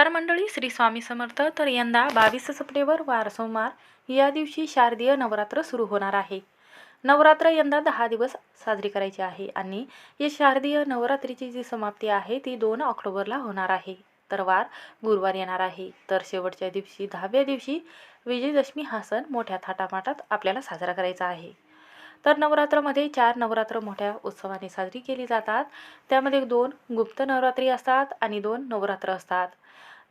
नमस्कार मंडळी श्री स्वामी समर्थ. तर यंदा बावीस सप्टेंबर वार सोमवार. या दिवशी शारदीय नवरात्र सुरू होणार आहे. नवरात्र यंदा दहा दिवस साजरी करायची आहे आणि या शारदीय नवरात्रीची जी समाप्ती आहे ती दोन ऑक्टोबरला होणार आहे. तर वार गुरुवार येणार आहे. तर शेवटच्या दिवशी दहाव्या दिवशी विजयदशमी हा सण मोठ्या थाटामाटात आपल्याला साजरा करायचा आहे. तर नवरात्रामध्ये चार नवरात्र मोठ्या उत्सवाने साजरी केली जातात. त्यामध्ये दोन गुप्त नवरात्री असतात आणि दोन नवरात्र असतात.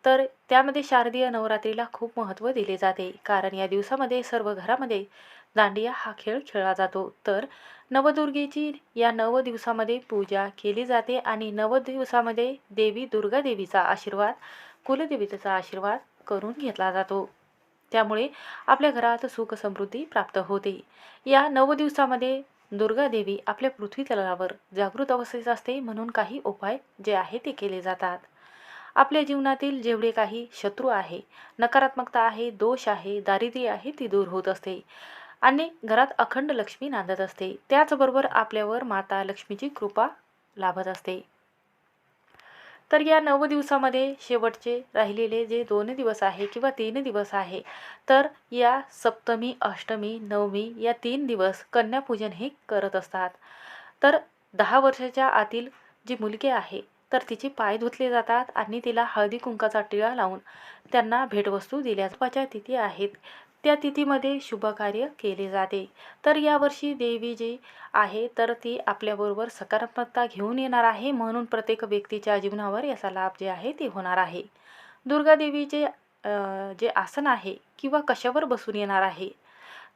तर त्यामध्ये शारदीय नवरात्रीला खूप महत्त्व दिले जाते. कारण या दिवसामध्ये सर्व घरामध्ये दांडिया हा खेळ खेळला जातो. तर नवदुर्गेची या नव दिवसामध्ये पूजा केली जाते आणि नव दिवसामध्ये देवी दुर्गा देवीचा आशीर्वाद कुलदेवीचा आशीर्वाद करून घेतला जातो. त्यामुळे आपल्या घरात सुख समृद्धी प्राप्त होते. या नव दिवसामध्ये दुर्गा देवी आपल्या पृथ्वी तलावर जागृत अवस्थेत असते म्हणून काही उपाय जे आहे ते केले जातात. आपल्या जीवनातील जेवढे काही शत्रू आहे नकारात्मकता आहे दोष आहे दारिद्र्य आहे ती दूर होत असते. आणि घरात अखंड लक्ष्मी नांदत असते. त्याचबरोबर आपल्यावर माता लक्ष्मीची कृपा लाभत असते. तर या नऊ दिवसामध्ये शेवटचे राहिलेले जे दोन दिवस आहे किंवा तीन दिवस आहे तर या सप्तमी अष्टमी नवमी या तीन दिवस कन्यापूजन हे करत असतात. तर दहा वर्षाच्या आतील जी मुलगी आहे तर तिचे पाय धुतले जातात आणि तिला हळदी कुंकाचा टिळा लावून त्यांना भेटवस्तू दिल्या दिल्याच्या तिथी आहेत त्या तिथीमध्ये शुभकार्य केले जाते. तर यावर्षी देवी जी आहे तर ती आपल्याबरोबर सकारात्मकता घेऊन येणार आहे म्हणून प्रत्येक व्यक्तीच्या जीवनावर याचा लाभ जे आहे ते होणार आहे. दुर्गादेवीचे जे आसन आहे किंवा कशावर बसून येणार आहे?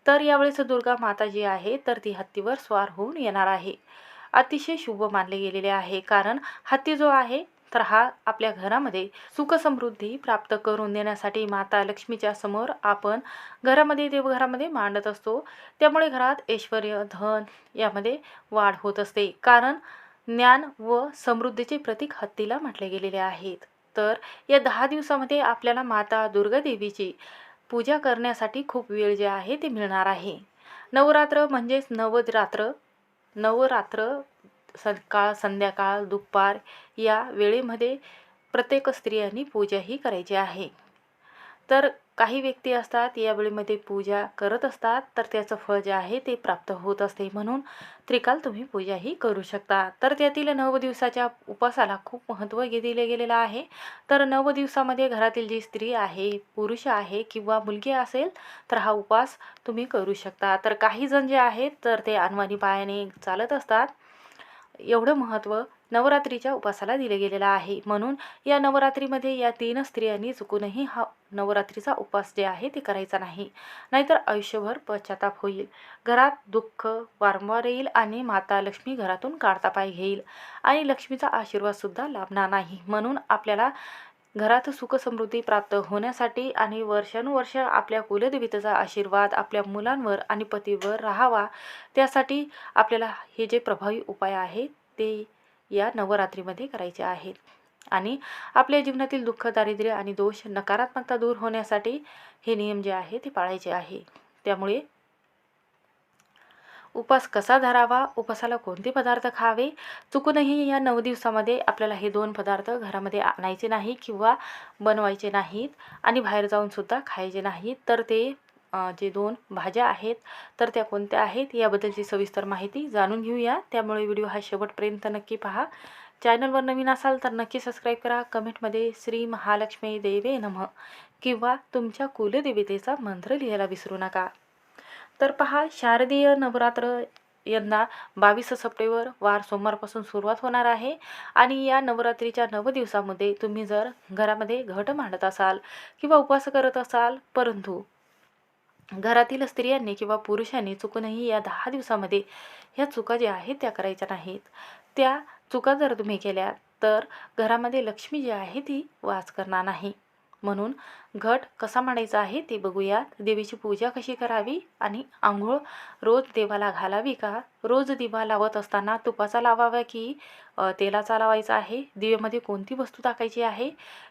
तर यावेळेस दुर्गा माता जी आहे तर ती हत्तीवर स्वार होऊन येणार आहे. अतिशय शुभ मानले गेलेले आहे. कारण हत्ती जो आहे तर हा आपल्या घरामध्ये सुखसमृद्धी प्राप्त करून देण्यासाठी माता लक्ष्मीच्या समोर आपण घरामध्ये देवघरामध्ये मांडत असतो. त्यामुळे घरात ऐश्वर धन यामध्ये वाढ होत असते. कारण ज्ञान व समृद्धीचे प्रतीक हत्तीला म्हटले गेलेले आहेत. तर या दहा दिवसामध्ये आपल्याला माता दुर्गादेवीची पूजा करण्यासाठी खूप वेळ जे आहे ते मिळणार आहे. नवरात्र म्हणजेच नवरात्र नवरात्र सकाळ संध्याकाळ दुपार या वेळेमध्ये प्रत्येक स्त्रियांनी पूजाही करायची आहे. तर काही व्यक्ती असतात या वेळेमध्ये पूजा करत असतात तर त्याचं फळ जे आहे ते प्राप्त होत असते म्हणून त्रिकाल तुम्ही पूजाही करू शकता. तर त्यातील नव दिवसाच्या उपासाला खूप महत्त्व दिले गेलेलं आहे. तर नव दिवसामध्ये घरातील जी स्त्री आहे पुरुष आहे किंवा मुलगी असेल तर हा उपास तुम्ही करू शकता. तर काही जण जे आहेत तर ते अनवाणी पायाने चालत असतात. एवढं महत्त्व नवरात्रीच्या उपासाला दिले गेलेलं आहे. म्हणून या नवरात्रीमध्ये या तीन स्त्रियांनी चुकूनही हा नवरात्रीचा उपास जे आहे ते करायचा नाही. नाहीतर आयुष्यभर पश्चाताप होईल. घरात दुःख वारंवार येईल आणि माता लक्ष्मी घरातून काढता पाय घेईल. आणि लक्ष्मीचा आशीर्वादसुद्धा लाभणार नाही. म्हणून आपल्याला घरात सुखसमृद्धी प्राप्त होण्यासाठी आणि वर्षानुवर्ष आपल्या कुलदेवीचा आशीर्वाद आपल्या मुलांवर आणि पतीवर राहावा त्यासाठी आपल्याला हे जे प्रभावी उपाय आहेत ते या नवरात्रीमध्ये करायच्या आहेत. आणि आपल्या जीवनातील दुःख दारिद्र्य आणि दोष नकारात्मकता दूर होण्यासाठी हे नियम जे आहे ते पाळायचे आहे. त्यामुळे उपास कसा धरावा उपासाला कोणते पदार्थ खावे चुकूनही या नऊ दिवसामध्ये आपल्याला हे दोन पदार्थ घरामध्ये आणायचे नाही किंवा बनवायचे नाहीत आणि बाहेर जाऊनसुद्धा खायचे नाहीत तर ते जे दोन भाज्या आहेत तर त्या कोणत्या आहेत याबद्दलची सविस्तर माहिती जाणून घेऊया. त्यामुळे व्हिडिओ हा शेवटपर्यंत नक्की पहा. चॅनलवर नवीन असाल तर नक्की सबस्क्राईब करा. कमेंटमध्ये श्री महालक्ष्मी देवे नम किंवा तुमच्या कुलदेवतेचा मंत्र लिहायला विसरू नका. तर पहा शारदीय नवरात्र यंदा बावीस सप्टेंबर वार सोमवारपासून सुरुवात होणार आहे आणि या नवरात्रीच्या नव दिवसामध्ये तुम्ही जर घरामध्ये घट मांडत असाल किंवा उपवास करत असाल परंतु घरातील स्त्रियांनी किंवा पुरुषांनी चुकूनही या दहा दिवसामध्ये ह्या चुका ज्या आहेत त्या करायच्या नाहीत. त्या चुका जर तुम्ही केल्या तर घरामध्ये लक्ष्मी जी आहे ती वास करणार नाही. म्हणून घट कसा मांडायचा आहे ते बघूयात. देवीची पूजा कशी करावी आणि आंघोळ रोज देवाला घालावी का? रोज दिवा लावत असताना तुपाचा लावावा की तेलाचा लावायचा आहे? दिव्यामध्ये कोणती वस्तू टाकायची आहे?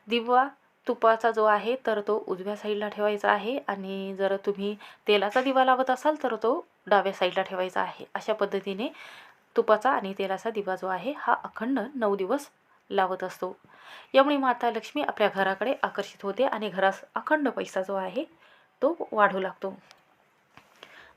दिवा तुपाचा जो आहे तर तो उजव्या साईडला ठेवायचा आहे आणि जर तुम्ही तेलाचा दिवा लावत असाल तर तो डाव्या साईडला ठेवायचा आहे. अशा पद्धतीने तुपाचा आणि तेलाचा दिवा जो आहे हा अखंड नऊ दिवस लावत असतो. यामुळे माता लक्ष्मी आपल्या घराकडे आकर्षित होते आणि घरास अखंड पैसा जो आहे तो वाढू लागतो.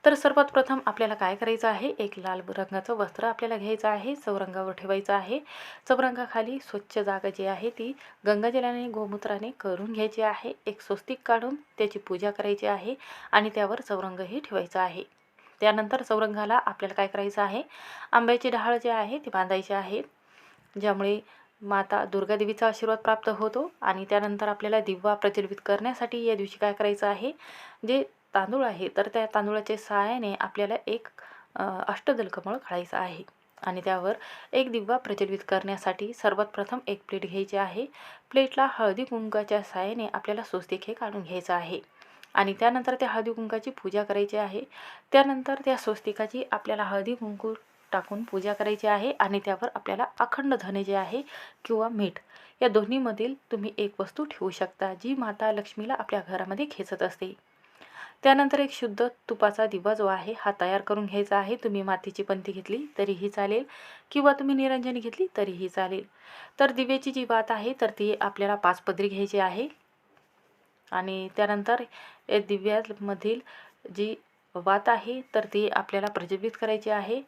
तर सर्वात प्रथम आपल्याला काय करायचं आहे? एक लाल रंगाचं वस्त्र आपल्याला घ्यायचं आहे चौरंगावर ठेवायचं आहे. चौरंगाखाली स्वच्छ जागा जी आहे ती गंगाजलाने गोमूत्राने करून घ्यायची आहे. एक स्वस्तिक काढून त्याची पूजा करायची आहे आणि त्यावर चौरंगही ठेवायचा आहे. त्यानंतर चौरंगाला आपल्याला काय करायचं आहे? आंब्याची डहाळ जी आहे ती बांधायची आहे ज्यामुळे माता दुर्गादेवीचा आशीर्वाद प्राप्त होतो. आणि त्यानंतर आपल्याला दिवा प्रज्वलित करण्यासाठी या दिवशी काय करायचं आहे? जे तांदूळ आहे तर त्या तांदूळाच्या सहाय्याने आपल्याला एक अष्टदल कमळ काढायचं आहे. आणि त्यावर एक दिवा प्रज्वलित करण्यासाठी सर्वात प्रथम एक प्लेट घ्यायची आहे. प्लेटला हळदी कुंकाच्या सहाय्याने आपल्याला स्वस्तिक हे काढून घ्यायचं आहे. आणि त्यानंतर त्या हळदी कुंकाची पूजा करायची आहे. त्यानंतर त्या स्वस्तिकाची आपल्याला हळदी कुंकू टाकून पूजा करायची आहे. आणि त्यावर आपल्याला अखंड धने जे आहे किंवा मीठ या दोन्हीमधील तुम्ही एक वस्तू ठेवू शकता जी माता लक्ष्मीला आपल्या घरामध्ये खेचत असते. त्यानंतर एक शुद्ध तुपाचा दिवा जो आहे हा तयार करून घ्यायचा आहे. तुम्ही मातीची पंथी घेतली तरीही चालेल. किंवा तुम्ही निरंजनी घेतली तरीही चालेल. तर दिव्याची जी वात आहे तर ती आपल्याला पाच पदरी घ्यायची आहे. आणि त्यानंतर या दिव्यामधील जी वात आहे तर ती आपल्याला प्रज्वलित करायची आहे.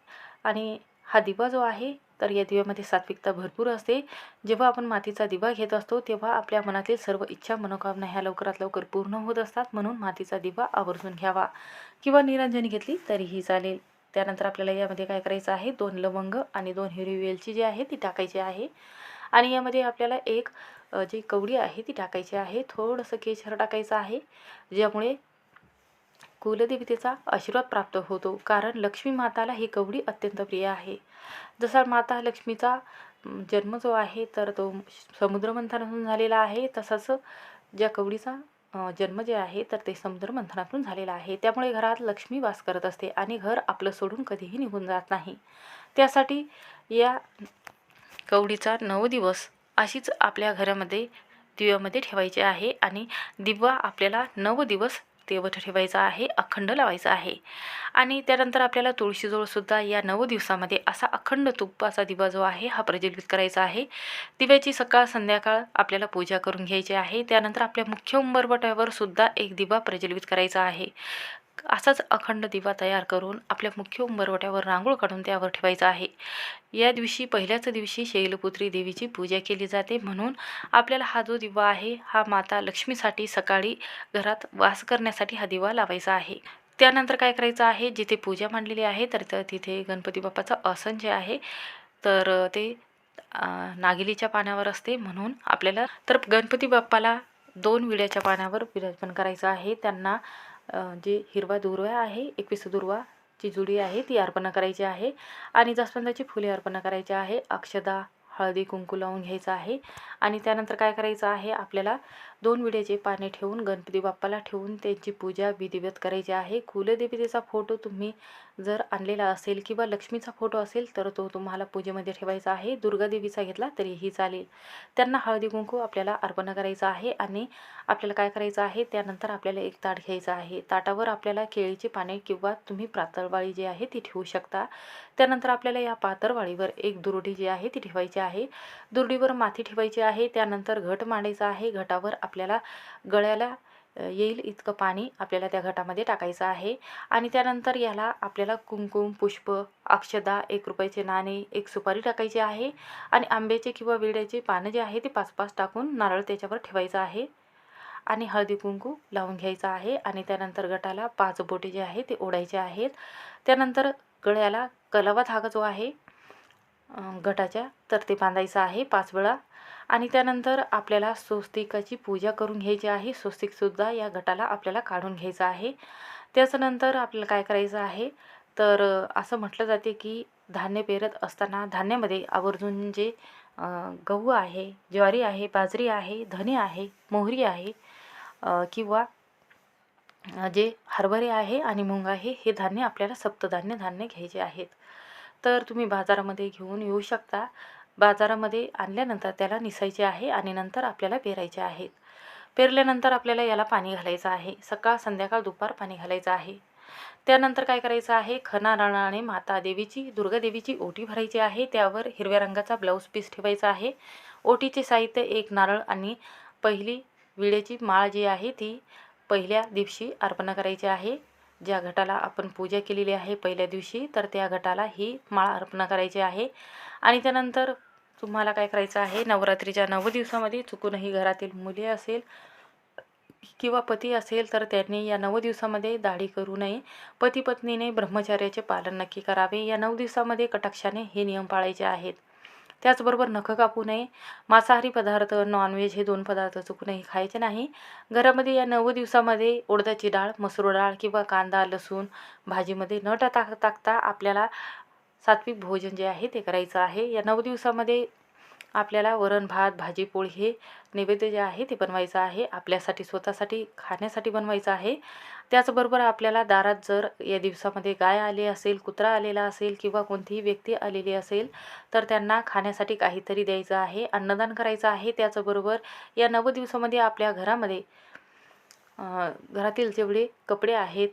आणि हा दिवा जो आहे तर या दिव्यामध्ये सात्विकता भरपूर असते. जेव्हा आपण मातीचा दिवा घेत असतो तेव्हा आपल्या मनातील सर्व इच्छा मनोकामना ह्या लवकरात लवकर पूर्ण होत असतात. म्हणून मातीचा दिवा आवर्जून घ्यावा. किंवा निरांजनी घेतली तरीही चालेल. त्यानंतर आपल्याला यामध्ये काय करायचं आहे? दोन लवंग आणि दोन हिरवी वेलची जी आहे ती टाकायची आहे. आणि यामध्ये आपल्याला एक जी कवडी आहे ती टाकायची आहे. थोडंसं केशर टाकायचं आहे ज्यामुळे कुलदेवतेचा आशीर्वाद प्राप्त होतो. कारण लक्ष्मी माताला ही कवडी अत्यंत प्रिय आहे. जसा माता लक्ष्मीचा जन्म जो आहे तर तो समुद्रमंथनातून झालेला आहे. तसाच ज्या कवडीचा जन्म जे आहे तर ते समुद्र मंथनातून झालेला आहे. त्यामुळे घरात लक्ष्मी वास करत असते आणि घर आपलं सोडून कधीही निघून जात नाही. त्यासाठी या कवडीचा नऊ दिवस अशीच आपल्या घरामध्ये दिव्यामध्ये ठेवायची आहे आणि दिवा आपल्याला नऊ दिवस तेवत ठेवायचा आहे अखंड लावायचा आहे. आणि त्यानंतर आपल्याला तुळशीजवळसुद्धा या नऊ दिवसामध्ये असा अखंड तुप्पाचा दिवा जो आहे हा प्रज्वलित करायचा आहे. दिव्याची सकाळ संध्याकाळ आपल्याला पूजा करून घ्यायची आहे. त्यानंतर आपल्या मुख्य उंबरवट्यावर सुद्धा एक दिवा प्रज्वलित करायचा आहे. असाच अखंड दिवा तयार करून आपल्या मुख्य उंबरवट्यावर रांगोळ काढून त्यावर ठेवायचा आहे. या दिवशी पहिल्याच दिवशी शैलपुत्री देवीची पूजा केली जाते म्हणून आपल्याला हा जो दिवा आहे हा माता लक्ष्मीसाठी सकाळी घरात वास करण्यासाठी हा दिवा लावायचा आहे. त्यानंतर काय करायचं आहे जिथे पूजा मांडलेली आहे तर तिथे गणपती बाप्पाचं आसन जे आहे तर ते नागिलीच्या पाण्यावर असते म्हणून आपल्याला तर गणपती बाप्पाला दोन विड्याच्या पाण्यावर विराजमान करायचं आहे. त्यांना जे हिरवा दुर्वा आहे एकवीस दुर्वा जी जुडी आहे ती अर्पण करायची आहे. आणि जास्वंदाची फुले अर्पण करायची आहे. अक्षदा हळदी कुंकू लावून घ्यायचं आहे. आणि त्यानंतर काय करायचं आहे? आपल्याला दोन विड्याचे पाने ठेवून गणपती बाप्पाला ठेवून त्यांची पूजा विधिवत करायची आहे. कुलदेवतेचा फोटो तुम्ही जर आणलेला असेल किंवा लक्ष्मीचा फोटो असेल तर तो तुम्हाला पूजेमध्ये ठेवायचा आहे. दुर्गादेवीचा घेतला तरीही चालेल. त्यांना हळदी कुंकू आपल्याला अर्पण करायचं आहे आणि आपल्याला काय करायचं आहे? त्यानंतर आपल्याला एक ताट घ्यायचं आहे. ताटावर आपल्याला केळीची पाने किंवा तुम्ही पातळवाळी जी आहे ती ठेवू शकता. त्यानंतर आपल्याला या पातळवाळीवर एक दुरडी जी आहे ती ठेवायची आहे. दुरडीवर माती ठेवायची आहे. त्यानंतर घट मांडायचा आहे. घटावर आपल्याला गळ्याला येईल इतकं पाणी आपल्याला त्या घटामध्ये टाकायचं आहे. आणि त्यानंतर याला आपल्याला कुंकुम पुष्प अक्षदा एक रुपयाचे नाणे एक सुपारी टाकायची आहे. आणि आंब्याचे किंवा विड्याचे पानं जे आहे ते पाच पाच टाकून नारळ त्याच्यावर ठेवायचं आहे. आणि हळदी कुंकू लावून घ्यायचं आहे. आणि त्यानंतर गटाला पाच बोटे जे आहे ते ओढायचे आहेत. त्यानंतर गळ्याला कलावा धागा जो आहे गटाच्या तर ते बांधायचं आहे पाच वेळा. आणि त्यानंतर आपल्याला स्वस्तिकाची पूजा करून घ्यायची आहे. स्वस्तिकसुद्धा या गटाला आपल्याला काढून घ्यायचं आहे. त्याच्यानंतर आपल्याला काय करायचं आहे? तर असं म्हटलं जाते की धान्य पेरत असताना धान्यामध्ये आवर्जून जे गहू आहे ज्वारी आहे बाजरी आहे धने आहे मोहरी आहे किंवा जे हरभरे आहे आणि मुंग आहे हे धान्य आपल्याला सप्तधान्य धान्य घ्यायचे आहेत. तर तुम्ही बाजारामध्ये घेऊन येऊ शकता. बाजारामध्ये आणल्यानंतर त्याला निसायचे आहे आणि नंतर आपल्याला पेरायचे आहेत. पेरल्यानंतर आपल्याला याला पाणी घालायचं आहे. सकाळ संध्याकाळ दुपार पाणी घालायचं आहे. त्यानंतर काय करायचं आहे? खनाराणाने माता देवीची दुर्गादेवीची ओटी भरायची आहे. त्यावर हिरव्या रंगाचा ब्लाऊज पीस ठेवायचा आहे. ओटीचे साहित्य एक नारळ आणि पहिली विड्याची माळ जी आहे ती पहिल्या दिवशी अर्पण करायची आहे. ज्या घटाला आपण पूजा केलेली आहे पहिल्या दिवशी तर त्या घटाला ही माळ अर्पण करायची आहे. आणि त्यानंतर तुम्हाला काय करायचं आहे? नवरात्रीच्या नऊ दिवसामध्ये चुकूनही घरातील मुले असेल किंवा पती असेल तर त्यांनी या नऊ दिवसामध्ये दाढी करू नये. पती पत्नीने ब्रह्मचर्याचे पालन नक्की करावे. या नऊ दिवसामध्ये कटाक्षाने हे नियम पाळायचे आहेत. त्याचबरोबर नखं कापू नये. मांसाहारी पदार्थ नॉनव्हेज हे दोन पदार्थ चुकूनही खायचे नाही. घरामध्ये या नऊ दिवसामध्ये उडदाची डाळ मसूर डाळ किंवा कांदा लसूण भाजीमध्ये न टाक टाकता आपल्याला सात्विक भोजन जे आहे ते करायचं आहे. या नऊ दिवसामध्ये आपल्याला वरण भात भाजी पोळी हे नैवेद्य जे आहे ते बनवायचं आहे. आपल्यासाठी स्वतःसाठी खाण्यासाठी बनवायचं आहे. त्याचबरोबर आपल्याला दारात जर या दिवसामध्ये गाय आली असेल कुत्रा आलेला असेल किंवा कोणतीही व्यक्ती आलेली असेल तर त्यांना खाण्यासाठी काहीतरी द्यायचं आहे अन्नदान करायचं आहे. त्याचबरोबर या नव दिवसामध्ये आपल्या घरामध्ये घरातील जेवढे कपडे आहेत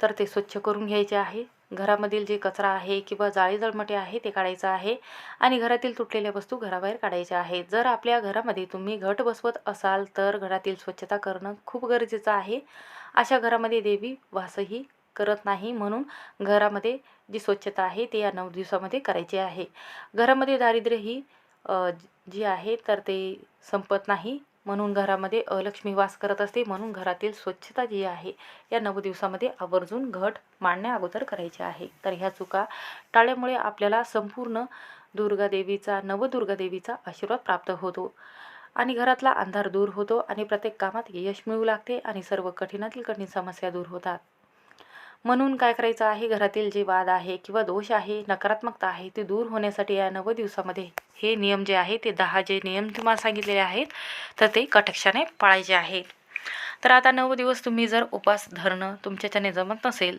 तर ते स्वच्छ करून घ्यायचे आहे. घरामधील जे कचरा आहे किंवा जाळी जळमटे आहे ते काढायचं आहे आणि घरातील तुटलेल्या वस्तू घराबाहेर काढायच्या आहेत. जर आपल्या घरामध्ये तुम्ही घट बसवत असाल तर घरातील स्वच्छता करणं खूप गरजेचं आहे. अशा घरामध्ये देवी वासही करत नाही म्हणून घरामध्ये जी स्वच्छता आहे ते या नऊ दिवसामध्ये करायची आहे. घरामध्ये दारिद्र्य ही जी आहे तर ते संपत नाही. म्हणून घरामध्ये अलक्ष्मी वास करत असते म्हणून घरातील स्वच्छता जी आहे या नऊ दिवसामध्ये आवर्जून घट मांडण्या अगोदर करायचे आहे. तर ह्या चुका टाळ्यामुळे आपल्याला संपूर्ण दुर्गादेवीचा नवदुर्गादेवीचा आशीर्वाद प्राप्त होतो आणि घरातला अंधार दूर होतो आणि प्रत्येक कामात यश मिळू लागते आणि सर्व कठीणातील कठीण समस्या दूर होतात. म्हणून काय करायचं आहे? घरातील जे वाद आहे किंवा दोष आहे नकारात्मकता आहे ते दूर होण्यासाठी या नव दिवसामध्ये हे नियम जे आहे ते दहा जे नियम तुम्हाला सांगितलेले आहेत तर ते कटाक्षाने पाळायचे आहेत. तर आता नऊ दिवस तुम्ही जर उपास धरणं तुमच्याच्याने जमत नसेल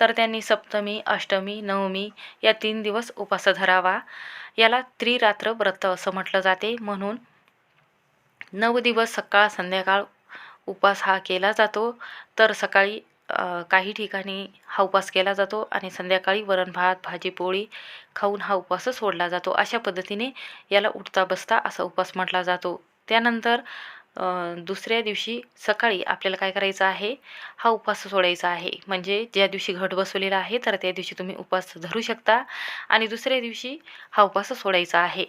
तर त्यांनी सप्तमी अष्टमी नवमी या तीन दिवस उपास धरावा. याला त्रिरात्र व्रत असं म्हटलं जाते. म्हणून नऊ दिवस सकाळ संध्याकाळ उपास हा केला जातो. तर सकाळी काही ठिकाणी हा उपवास केला जातो आणि संध्याकाळी वरण भात भाजी पोळी खाऊन हा उपवास सोडला जातो. अशा पद्धतीने याला उठता बसता असा उपवास म्हटला जातो. त्यानंतर दुसऱ्या दिवशी सकाळी आपल्याला काय करायचं आहे? हा उपवास सोडायचा आहे. म्हणजे ज्या दिवशी घट बसवलेला आहे तर त्या दिवशी तुम्ही उपवास धरू शकता आणि दुसऱ्या दिवशी हा उपवास सोडायचा आहे.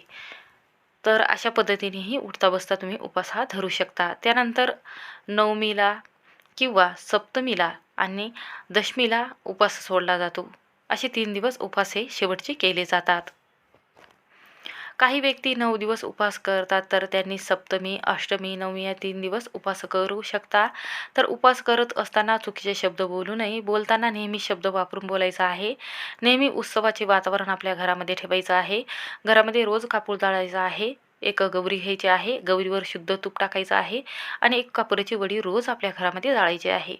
तर अशा पद्धतीनेही उठता बसता तुम्ही उपवास हा धरू शकता. त्यानंतर नवमीला किंवा सप्तमीला आणि दशमीला उपवास सोडला जातो. असे तीन दिवस उपवास हे शेवटचे केले जातात. काही व्यक्ती नऊ दिवस उपवास करतात तर त्यांनी सप्तमी अष्टमी नवमी या तीन दिवस उपवास करू शकता. तर उपवास करत असताना चुकीचे शब्द बोलू नये. बोलताना नेहमी शब्द वापरून बोलायचा आहे. नेहमी उत्सवाचे वातावरण आपल्या घरामध्ये ठेवायचं आहे. घरामध्ये रोज कापूर जाळायचा आहे. एक गौरी घ्यायची आहे. गौरीवर शुद्ध तूप टाकायचं आहे. आणि एक कापुराची वडी रोज आपल्या घरामध्ये जाळायची आहे.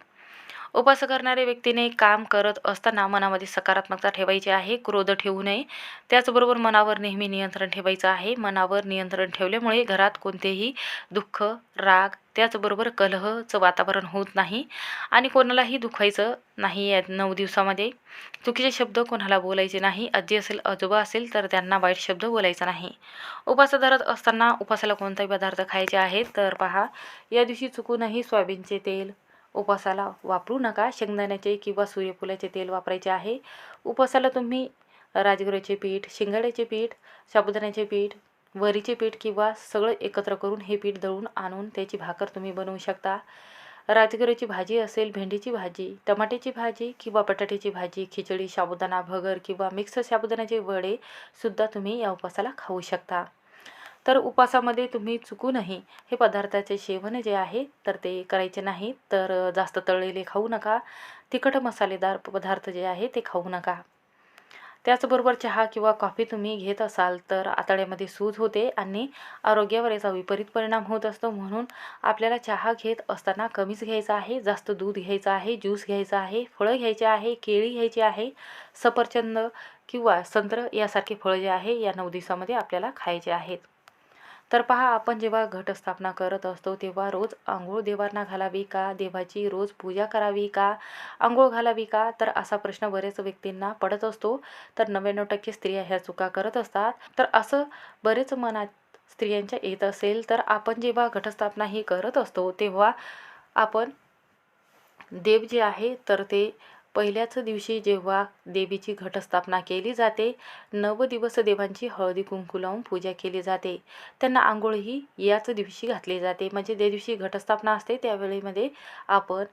उपास करणाऱ्या व्यक्तीने काम करत असताना मनामध्ये सकारात्मकता ठेवायची आहे क्रोध ठेवू नये. त्याचबरोबर मनावर नेहमी नियंत्रण ठेवायचं आहे. मनावर नियंत्रण ठेवल्यामुळे घरात कोणतेही दुःख राग त्याचबरोबर कलहचं वातावरण होत नाही आणि कोणालाही दुखायचं नाही या नऊ दिवसामध्ये. चुकीचे शब्द कोणाला बोलायचे नाही. आजी असेल आजोबा असेल तर त्यांना वाईट शब्द बोलायचा नाही. उपास धरत असताना उपासाला कोणताही पदार्थ खायचे आहेत तर पहा या दिवशी चुकूनही सोयाबीनचे तेल उपवासाला वापरू नका. शेंगदाण्याचे किंवा सूर्यफुलाचे तेल वापरायचे आहे. उपवासाला तुम्ही राजगिराचे पीठ शिंगाड्याचे पीठ साबुदाण्याचे पीठ वरीचे पीठ किंवा सगळं एकत्र करून हे पीठ दळून आणून त्याची भाकर तुम्ही बनवू शकता. राजगिराची भाजी असेल भेंडीची भाजी टमाट्याची भाजी किंवा बटाट्याची भाजी खिचडी साबुदाणा भगर किंवा मिक्स साबुदाण्याचे वडेसुद्धा तुम्ही या उपवासाला खाऊ शकता. तर उपासामध्ये तुम्ही चुकूनही हे पदार्थाचे सेवन जे आहे तर ते करायचे नाही. तर जास्त तळलेले खाऊ नका. तिखट मसालेदार पदार्थ जे आहे ते खाऊ नका. त्याचबरोबर चहा किंवा कॉफी तुम्ही घेत असाल तर आतड्यामध्ये सूज होते आणि आरोग्यावर याचा विपरीत परिणाम होत असतो. म्हणून आपल्याला चहा घेत असताना कमीच घ्यायचा आहे जास्त दूध घ्यायचं आहे ज्यूस घ्यायचा आहे फळं घ्यायचे आहे केळी घ्यायची आहे सफरचंद किंवा संत्र यासारखे फळं जे आहे या नऊ दिवसामध्ये आपल्याला खायचे आहेत. तर पहा आपण जेव्हा घटस्थापना करत असतो तेव्हा रोज आंघोळ देवांना घालावी का? देवाची रोज पूजा करावी का? आंघोळ घालावी का? तर असा प्रश्न बरेच व्यक्तींना पडत असतो. तर नव्याण्णव टक्के स्त्रिया ह्या चुका करत असतात. तर असं बरेच मनात स्त्रियांच्या येत असेल तर आपण जेव्हा घटस्थापना ही करत असतो तेव्हा आपण देव जे आहे तर ते पहिल्याच दिवशी जेव्हा देवीची घटस्थापना केली जाते नव दिवस देवांची हळदी कुंकू लावून पूजा केली जाते. त्यांना आंघोळही याच दिवशी घातली जाते. म्हणजे ज्या दिवशी घटस्थापना असते त्यावेळेमध्ये आपण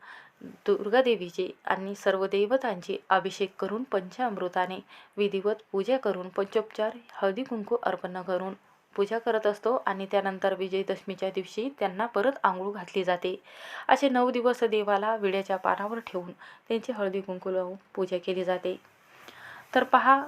दुर्गा देवीची आणि सर्व देवतांची अभिषेक करून पंचामृताने विधिवत पूजा करून पंचोपचार हळदी कुंकू अर्पण करून पूजा करत असतो आणि त्यानंतर विजयदशमीच्या दिवशी त्यांना परत आंघोळ घातली जाते. असे नऊ दिवस देवाला विड्याच्या पानावर ठेवून त्यांची हळदी कुंकू लावून पूजा केली जाते. तर पहा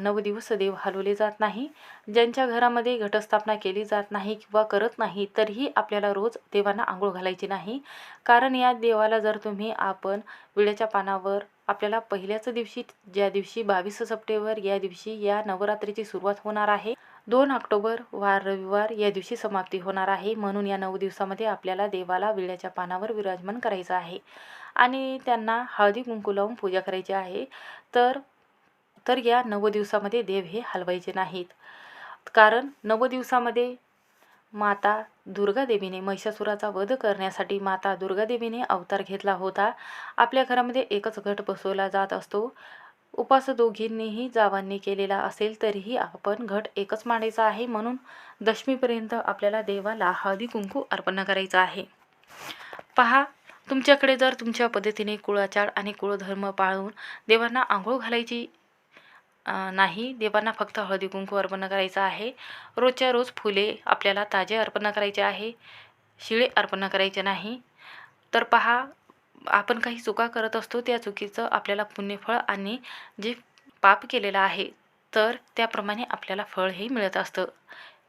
नऊ दिवस देव हलवले जात नाही. ज्यांच्या घरामध्ये घटस्थापना केली जात नाही किंवा करत नाही तरीही आपल्याला रोज देवांना आंघोळ घालायची नाही. कारण या देवाला जर तुम्ही आपण विड्याच्या पानावर आपल्याला पहिल्याच दिवशी ज्या दिवशी बावीस सप्टेंबर या दिवशी या नवरात्रीची सुरुवात होणार आहे दोन ऑक्टोबर वार रविवार या दिवशी समाप्ती होणार आहे. म्हणून या नऊ दिवसामध्ये आपल्याला देवाला विड्याच्या पानावर विराजमान करायचं आहे. आणि त्यांना हळदी कुंकू लावून पूजा करायची आहे. तर तर या नऊ दिवसामध्ये देव हे हलवायचे नाहीत. कारण नऊ दिवसामध्ये माता दुर्गादेवीने महिषासुराचा वध करण्यासाठी माता दुर्गादेवीने अवतार घेतला होता. आपल्या घरामध्ये एकच घट बसवला जात असतो. उपास दोघींनीही जावांनी केलेला असेल तरीही आपण घट एकच मांडायचा आहे म्हणून दशमीपर्यंत आपल्याला देवाला हळदी कुंकू अर्पण करायचं आहे. पहा तुमच्याकडे जर तुमच्या पद्धतीने कुळाचार आणि कुळधर्म पाळून देवांना आंघोळ घालायची नाही देवांना फक्त हळदी कुंकू अर्पण करायचं आहे. रोजच्या रोज फुले आपल्याला ताजे अर्पण करायचे आहे शिळे अर्पण करायचे नाही. तर पहा आपण काही चुका करत असतो त्या चुकीचं आपल्याला पुण्यफळ आणि जे पाप केलेलं आहे तर त्याप्रमाणे आपल्याला फळही मिळत असतं.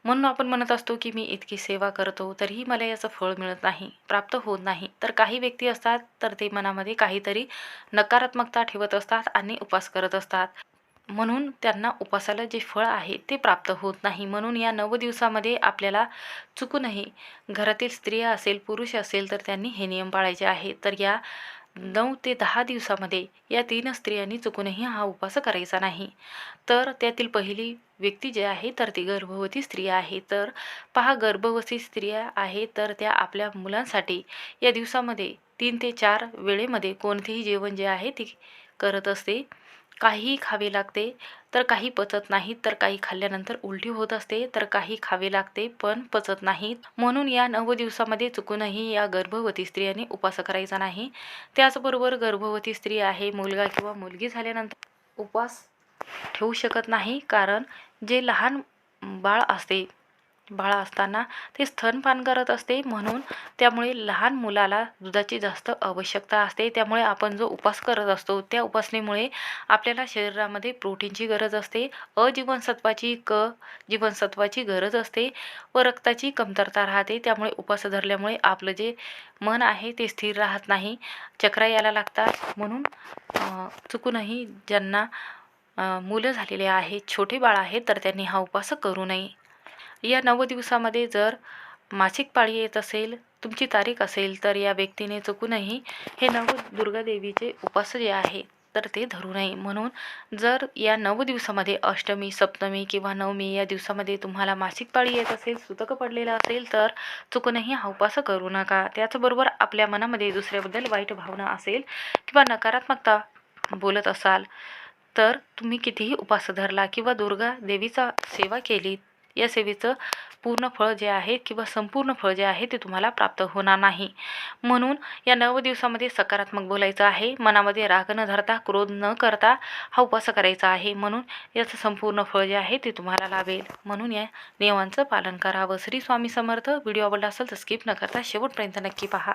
म्हणून आपण म्हणत असतो की मी इतकी सेवा करतो तरीही मला याचं फळ मिळत नाही प्राप्त होत नाही. तर काही व्यक्ती असतात तर ते मनामध्ये काहीतरी नकारात्मकता ठेवत असतात आणि उपास करत असतात. म्हणून त्यांना उपासाला जे फळ आहे ते प्राप्त होत नाही. म्हणून या नऊ दिवसामध्ये आपल्याला चुकूनही घरातील स्त्रिया असेल पुरुष असेल तर त्यांनी हे नियम पाळायचे आहे तर या नऊ ते दहा दिवसामध्ये या तीन स्त्रियांनी चुकूनही हा उपास करायचा नाही. तर त्यातील पहिली व्यक्ती जी आहे तर ती गर्भवती स्त्री आहे. तर पहा गर्भवती स्त्रिया आहे तर त्या आपल्या मुलांसाठी या दिवसामध्ये तीन ते चार वेळेमध्ये कोणतेही जेवण जे आहे ते करत असते. काहीही खावे लागते तर काही पचत नाही तर काही खाल्ल्यानंतर उलटी होत असते तर काही खावे लागते पण पचत नाहीत. म्हणून या नऊ दिवसामध्ये चुकूनही या गर्भवती स्त्रियांनी उपास करायचा नाही. त्याचबरोबर गर्भवती स्त्री आहे मुलगा किंवा मुलगी झाल्यानंतर उपवास ठेवू शकत नाही कारण जे लहान बाळ असते बाळ असताना ते स्तनपान करत असते म्हणून त्यामुळे लहान मुलाला दुधाची जास्त आवश्यकता असते. त्यामुळे आपण जो उपास करत असतो त्या उपासनेमुळे आपल्याला शरीरामध्ये प्रोटीनची गरज असते. अ जीवनसत्वाची क जीवनसत्वाची गरज असते. व रक्ताची कमतरता राहते. त्यामुळे उपास धरल्यामुळे आपलं जे मन आहे ते स्थिर राहत नाही. चक्रा यायला लागतात. म्हणून चुकूनही ज्यांना मुलं झालेले आहेत छोटे बाळ आहे तर त्यांनी हा उपास करू नये. या नऊ दिवसामध्ये जर मासिक पाळी येत असेल तुमची तारीख असेल तर या व्यक्तीने चुकूनही हे नव दुर्गादेवीचे उपास जे आहे तर ते धरू नये. म्हणून जर या नऊ दिवसामध्ये अष्टमी सप्तमी किंवा नवमी या दिवसामध्ये तुम्हाला मासिक पाळी येत असेल सुतक पडलेलं असेल तर चुकूनही हा उपास करू नका. त्याचबरोबर आपल्या मनामध्ये दुसऱ्याबद्दल वाईट भावना असेल किंवा नकारात्मकता बोलत असाल तर तुम्ही कितीही उपास धरला किंवा दुर्गा देवीचा सेवा केली या सेवेचं पूर्ण फळ जे आहे किंवा संपूर्ण फळ जे आहे ते तुम्हाला प्राप्त होणार नाही. म्हणून या नव दिवसामध्ये सकारात्मक बोलायचं आहे. मनामध्ये राग न धरता क्रोध न करता हा उपास करायचा आहे. म्हणून याचं संपूर्ण फळ जे आहे ते तुम्हाला लाभेल. म्हणून या नियमांचं पालन करावं. श्री स्वामी समर्थ. व्हिडिओ आवडला असेल तर स्किप न करता शेवटपर्यंत नक्की पहा.